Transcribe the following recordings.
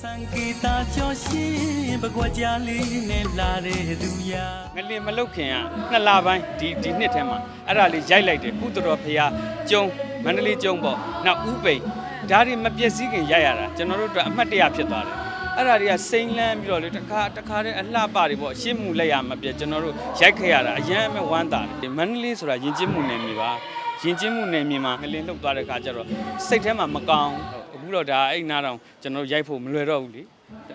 စံကေတာကြောရှင်ပကွက်ကြလေးနဲ့လာတဲ့သူရာငလင်မလုတ်ခင်ကနှစ်လပိုင်းဒီဒီနှစ်ထဲမှာအဲ့ဒါလေးရိုက်လိုက်တယ်ကုသတော်ဖရာကျုံမန္တလေးကျုံပေါ့နောက်ဥပိန်ဒါတွေမပြည့်စည်ခင်ရိုက်ရတာကျွန်တော်တို့အတွက်အမှတ်တရဖြစ်သွားတယ်အဲ့ဒါတွေကစိမ့်လန်းပြီးတော့လေတစ်ခါတစ်ခါတည်းအလှပတွေပေါ့ရှင်းမှုလက်ရမပြည့်ကျွန်တော်တို့ရိုက်ခဲ့ရတာအရန်အမဲ့ဝမ်းသာတယ်မန္တလေးဆိုတာယဉ်ကျေးမှုနယ်မြေပါယဉ်ကျေးမှုနယ်မြေမှာငလင်လှုပ်သွားတဲ့ခါကျတော့စိတ်ထဲမှာမကောင်း အခုတော့ဒါအဲ့နားတောင်ကျွန်တော်ရိုက်ဖို့မလွယ်တော့ဘူးလေ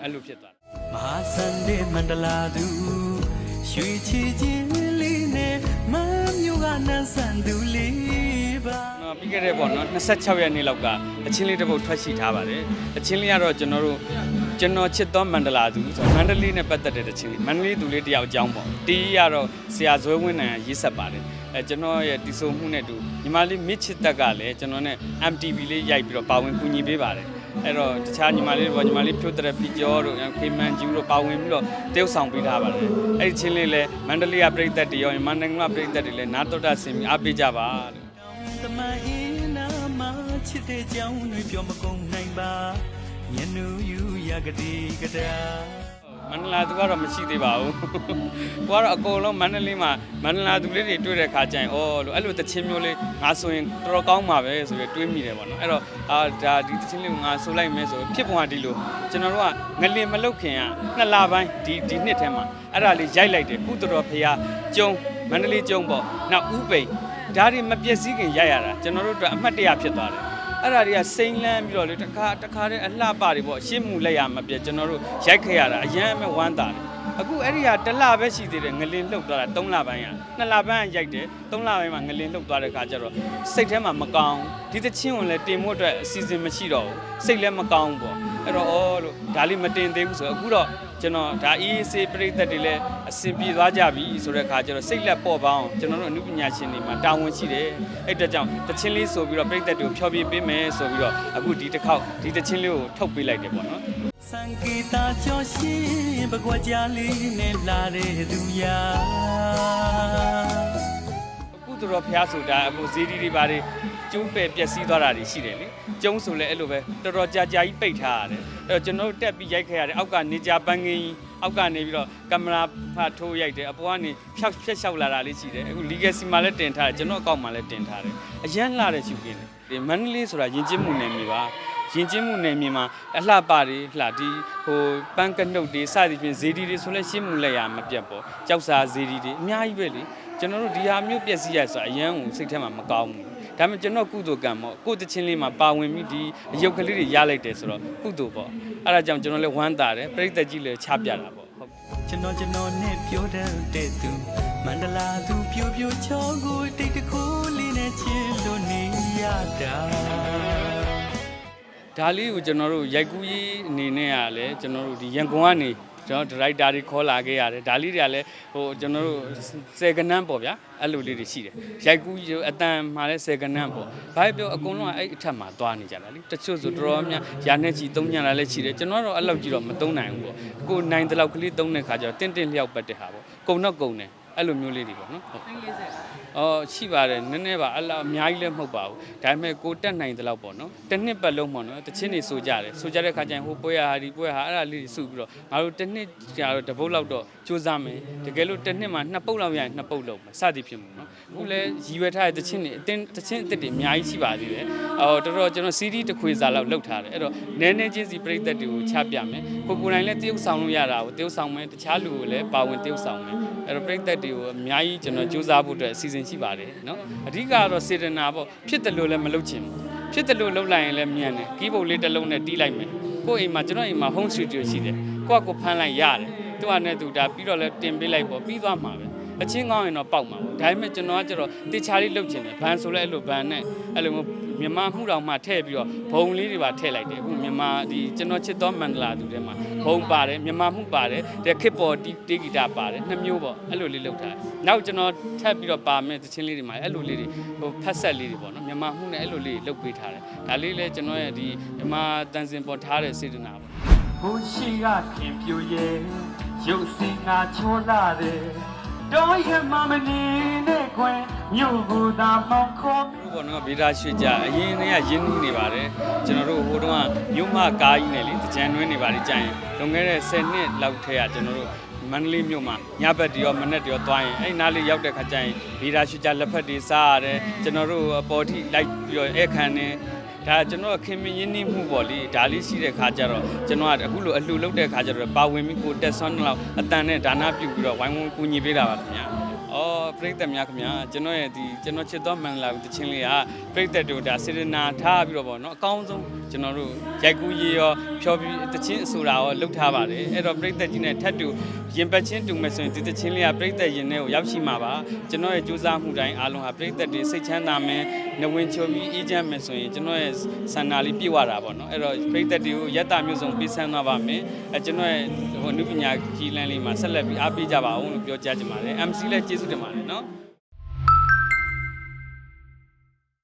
အဲ့လိုဖြစ်သွားတယ်မဟာစန္ဒေမန္တလာသူရွှေချီချင်းလေးနဲ့မမျိုးကနန်းဆန်သူလေးပါနော်ပြီးခဲ့တဲ့ပေါ့နော်26ရက်နေ့လောက်ကအချင်းလေးတစ်ပုတ်ထွက်ရှိထားပါတယ်အချင်းလေးကတော့ကျွန်တော်တို့ကျွန်တော်ချစ်သောမန္တလာသူဆိုတော့မန္တလေးနဲ့ပတ်သက်တဲ့တချင်းလေးမန္တလေးသူလေးတယောက်အကြောင်းပေါ့တီးကတော့ဆရာဇွဲဝင်းနိုင်ရေးဆက်ပါတယ် အဲကျွန်တော်ရဲ့တီဆိုမှုနဲ့တူညီမလေးမြစ်ချစ်တက်ကလည်းကျွန်တော်နဲ့ MTV လေးရိုက်ပြီးတော့ပါဝင်ကူညီပေးပါတယ်အဲ့တော့တခြားညီမလေးတွေပေါ့ညီမလေးဖြိုးတရပီကျော်တို့ခေမန်ကျူတို့ပါဝင်ပြီးတော့တယောက်ဆောင်ပေးထားပါတယ်အဲ့ဒီချင်းလေးလည်းမန္တလေးကပြည်သက်တွေရောညီမနိုင်ငံကပြည်သက်တွေလည်းနာတော်တာဆင်ပြီးအားပေးကြပါလို့တမန်အင်းနာမချစ်တဲ့ကြောင်းတွေပြောမကုန်နိုင်ပါညနူယူရကတိကတာ မန္တလာသူကတော့မရှိသေးပါဘူး။ကိုကတော့အကုန်လုံးမန္တလေးမှာမန္တလာသူလေးတွေတွေ့တဲ့ခါကျရင်အော်လို့အဲ့လိုတချင်းမျိုးလေးငါဆိုရင်တော်တော်ကောင်းပါပဲဆိုပြီးတွေးမိတယ်ပေါ့နော်။အဲ့တော့အာဒါဒီတချင်းလေးကိုငါဆိုလိုက်မယ်ဆိုဖြစ်ပုံကဒီလိုကျွန်တော်တို့ကငလင်မလုတ်ခင်ကနှစ်လပိုင်းဒီဒီနှစ်ထဲမှာအဲ့ဒါလေးရိုက်လိုက်တယ်ကုသတော်ဖရာကျုံမန္တလေးကျုံပေါ့။နောက်ဥပိန်ဒါတွေမပြည့်စည်ခင်ရိုက်ရတာကျွန်တော်တို့အတွက်အမှတ်တရဖြစ်သွားတယ်။ အဲ့ဒါတွေကစိမ့်လန်းပြီးတော့လေတစ်ခါတစ်ခါတည်းအလှပတွေပေါ့ရှင်းမှုလက်ရမပြတ်ကျွန်တော်တို့ရိုက်ခဲ့ရတာအရန်အမဲ့ဝမ်းသာတယ်အခုအဲ့ဒီကတစ်လပဲရှိသေးတယ်ငလင်လှုပ်သွားတာ3လပိုင်းက2လပိုင်းကရိုက်တယ်3လပိုင်းမှာငလင်လှုပ်သွားတဲ့ခါကျတော့စိတ်ထဲမှာမကောင်းဒီသချင်းကိုလည်းတင်ဖို့အတွက်အစီအစဉ်မရှိတော့ဘူးစိတ်လည်းမကောင်းဘူးပေါ့ အဲ့တော့အော်လို့ဒါလေးမတင်သေးဘူးဆိုတော့အခုတော့ကျွန်တော်ဒါ EAC ပြိသက်တွေလည်းအဆင်ပြေသွားကြပြီဆိုတဲ့ခါကျတော့စိတ်လက်ပေါ့ပါအောင်ကျွန်တော်တို့အမှုပညာရှင်တွေမှာတာဝန်ရှိတယ်အဲ့အတွက်ကြောင့်တချင်းလေးဆိုပြီးတော့ပြိသက်တွေကိုဖျော်ပြပေးမယ်ဆိုပြီးတော့အခုဒီတစ်ခေါက်ဒီတချင်းလေးကိုထုတ်ပေးလိုက်တယ်ပေါ့နော်စံကေတာကြောရှင်ပကွက်ကြလေးနဲ့လာတဲ့သူရာအခု သူတော်ဖျားဆိုတာအခုဇီဒီတွေဘာတွေကျုံးပယ်ပျက်စီးသွားတာတွေရှိတယ်လေကျုံးဆိုလဲအဲ့လိုပဲတော်တော်ကြာကြာကြီးပိတ်ထားရတယ်အဲ့တော့ကျွန်တော်တို့တက်ပြီးရိုက်ခဲ့ရတယ်အောက်ကနေကြာပန်းကင်းကြီးအောက်ကနေပြီးတော့ကင်မရာဖတ်ထိုးရိုက်တယ်အပေါ်ကနေဖြောက်ဖြက်လျှောက်လာတာလေးရှိတယ်အခု legacy မှာလည်းတင်ထားတယ်ကျွန်တော်အကောင့်မှာလည်းတင်ထားတယ်အရန်လာတဲ့ရှုခင်းတယ်ဒီမန္တလေးဆိုတာယဉ်ကျေးမှုနယ်မြေပါ ယဉ်ကျေးမှုနယ်မြေမှာအလှပတွေလှဒီဟိုပန်းကနုတ်တွေစသည်ဖြင့်ဇေဒီတွေဆိုလဲရှင်းမှုလက်ရမပြတ်ပေါ့ကြောက်စာဇေဒီတွေအများကြီးပဲလေကျွန်တော်တို့ဒီဟာမျိုးပြည့်စည်ရဆိုတာအရန်ကိုစိတ်ထဲမှာမကောင်းဘူးဒါပေမဲ့ကျွန်တော်ကုသိုလ်ကံပေါ့ကိုယ့်တချင်းလေးမှာပါဝင်ပြီးဒီအယုတ်ကလေးတွေရလိုက်တယ်ဆိုတော့ကုသိုလ်ပေါ့အဲ့ဒါကြောင့်ကျွန်တော်လည်းဝမ်းသာတယ်ပြိတ္တကြီးလည်းချပြတာပေါ့ဟုတ်ကျွန်တော်ကျွန်တော်နဲ့ပြောတတ်တဲ့သူမန္တလာသူပြိုပြိုချောကိုတိတ်တခိုးလေးနဲ့ချစ်လို့နေရတာ ဒါလေးကိုကျွန်တော်တို့ရိုက်ကူးရေးအနေနဲ့ကလည်းကျွန်တော်တို့ဒီရန်ကုန်ကနေကျွန်တော်ဒရိုက်တာတွေခေါ်လာခဲ့ရတယ်ဒါလေးတွေကလည်းဟိုကျွန်တော်တို့ဆယ်ကနန်းပေါ့ဗျာအဲ့လိုလေးတွေရှိတယ်ရိုက်ကူးအတန်မှာလည်းဆယ်ကနန်းပေါ့ဘာပဲပြောအကုန်လုံးကအဲ့အထက်မှာသွားနေကြတာလေတချို့ဆိုတော်တော်များရာနဲ့ချီသုံးညလာလည်းရှိတယ်ကျွန်တော်တော့အဲ့လောက်ကြီးတော့မသုံးနိုင်ဘူးပေါ့ကိုနိုင်တဲ့လောက်ကလေးသုံးတဲ့ခါကျတော့တင့်တင့်လျောက်ပတ်တဲ့ဟာပေါ့ကုံတော့ကုံတယ်အဲ့လိုမျိုးလေးတွေပေါ့နော်ဟုတ် အော်ရှိပါတယ်နည်းနည်းပါအဲ့လောက်အများကြီးလည်းမဟုတ်ပါဘူးဒါပေမဲ့ကိုတက်နိုင်တဲ့လောက်ပေါ့နော်တစ်နှစ်ပတ်လုံးပေါ့နော်တချင်းနေဆိုကြတယ်ဆိုကြတဲ့ခါကျရင်ဟိုပွဲဟာဒီပွဲဟာအဲ့ဒါလေးတွေစုပြီးတော့ငါတို့တစ်နှစ်ကြာတော့တစ်ပုတ်လောက်တော့စူးစမ်းမယ်တကယ်လို့တစ်နှစ်မှာနှစ်ပုတ်လောက်ရရင်နှစ်ပုတ်လောက်မယ်စသည်ဖြစ်မှုနော်အခုလည်းရည်ရွယ်ထားတဲ့တချင်းတွေအတင်းတချင်းအစ်စ်တွေအများကြီးရှိပါသေးတယ်အော်တော်တော်ကျွန်တော် CD တစ်ခွေစာလောက်လောက်ထားတယ်အဲ့တော့နည်းနည်းချင်းစီပြိသက်တွေကိုချပြမယ်ကိုကိုယ်တိုင်လည်းတရုပ်ဆောင်လို့ရတာကိုတရုပ်ဆောင်မယ်တခြားလူကိုလည်းပါဝင်တရုပ်ဆောင်မယ်အဲ့တော့ပြိသက်တွေကိုအများကြီးကျွန်တော်စူးစမ်းဖို့အတွက်အစီအစဉ်ရှိပါတယ်နော်အဓိကကတော့စေတနာပေါ့ဖြစ်တယ်လို့လည်းမလုပ်ချင်ဘူးဖြစ်တယ်လို့လုပ်လိုက်ရင်လည်းမြန်တယ်ကီးဘုတ်လေးတစ်လုံးနဲ့တီးလိုက်မယ်ကိုယ့်အိမ်မှာကျွန်တော်အိမ်မှာ home studio ရှိတယ်ကိုယ့်ကကိုယ်ဖမ်းလိုက်ရတယ်သူကနဲ့သူဒါပြီးတော့လည်းတင်ပေးလိုက်ပေါ့ပြီးသွားမှာပဲအချင်းကောင်းရင်တော့ပေါက်မှာပေါ့ဒါပေမဲ့ကျွန်တော်ကကျတော့တေချာလေးလုပ်ချင်တယ်ဘန်ဆိုလဲအဲ့လိုဘန်နဲ့အဲ့လိုမျိုး မြန်မာမှုတော်မှထည့်ပြီးတော့ဘုံလေးတွေပါထည့်လိုက်တယ်အခုမြန်မာဒီကျွန်တော်ချစ်သောမန္တလာသူထဲမှာဘုံပါတယ်မြန်မာမှုပါတယ်တဲ့ခစ်ပေါ်တီတေဂီတာပါတယ်နှစ်မျိုးပေါ့အဲ့လိုလေးလုပ်ထားတယ်နောက်ကျွန်တော်ထပ်ပြီးတော့ပါမယ်တချင်းလေးတွေမှာအဲ့လိုလေးတွေဟိုဖက်ဆက်လေးတွေပေါ့နော်မြန်မာမှုနဲ့အဲ့လိုလေးတွေလုပ်ပေးထားတယ်ဒါလေးလဲကျွန်တော်ရဲ့ဒီမြန်မာတန်စင်ပေါ်ထားတဲ့စေတနာပေါ့ဘုရှိကခင်ပြိုရဲ့ရုပ်စင်ငါချောလာတဲ့ တောရမမနေနဲ့ခွင်မြို့ကိုသာမောင်းခေါ်တို့ဘောနော်ဗေဒရွှေကြအရင်တည်းကရင်းနှီးနေပါတယ်ကျွန်တော်တို့ဟိုတုန်းကမြို့မကားကြီးနဲ့လေတကြံတွင်းနေပါလိကြာရင်လွန်ခဲ့တဲ့10နှစ်လောက်ထဲကကျွန်တော်တို့မန္တလေးမြို့မှာညဘက်တရောမနေ့တရောသွားရင်အဲ့နားလေးရောက်တဲ့ခါကျရင်ဗေဒရွှေကြလက်ဖက်တွေစားရတယ်ကျွန်တော်တို့အပေါ်ထိလိုက်ပြီးတော့အဲ့ခံနေ ဒါကျွန်တော်ခင်မင်းရင်းနှီးမှုပေါ့လေဒါလေးရှိတဲ့ခါကျတော့ကျွန်တော်ကအခုလိုအလှလုပ်တဲ့ခါကျတော့ပါဝင်ပြီးကိုတက်ဆွမ်းတော့အတန်နဲ့ဒါနပြုပြီးတော့ဝိုင်းဝန်းကူညီပေးတာပါခင်ဗျာ အော်ပြိတ္တများခင်ဗျာကျွန်တော်ရဲ့ဒီကျွန်တော်ချစ်တော်မန်လာတချင်းလေးကပြိတ္တတို့ဒါစေရနာထားပြီးတော့ဗောနော်အကောင်းဆုံးကျွန်တော်တို့ရိုက်ကူးရေးရောဖြောပြီးတချင်းအဆိုတာရောလုပ်ထားပါတယ်အဲ့တော့ပြိတ္တကြီးနဲ့ထပ်တူရင်ပတ်ချင်းတူမယ်ဆိုရင်ဒီတချင်းလေးကပြိတ္တရင်ထဲကိုရောက်ရှိမှာပါကျွန်တော်ရဲ့ကြိုးစားမှုတိုင်းအားလုံးဟာပြိတ္တတွေစိတ်ချမ်းသာမယ်နဝင်ချိုပြီးအေးချမ်းမယ်ဆိုရင်ကျွန်တော်ရဲ့ဆန္ဒလေးပြည့်ဝတာဗောနော်အဲ့တော့ပြိတ္တတွေကိုရက်တာမျိုးစုံပေးဆန်းသွားပါမယ်အဲကျွန်တော်ရဲ့ဟိုအနုပညာကြီးလန်းလေးမှာဆက်လက်ပြီးအားပေးကြပါအောင်လို့ပြောကြားချင်ပါတယ် MC လည်းကျေးဇူးတင်ပါတယ်နော်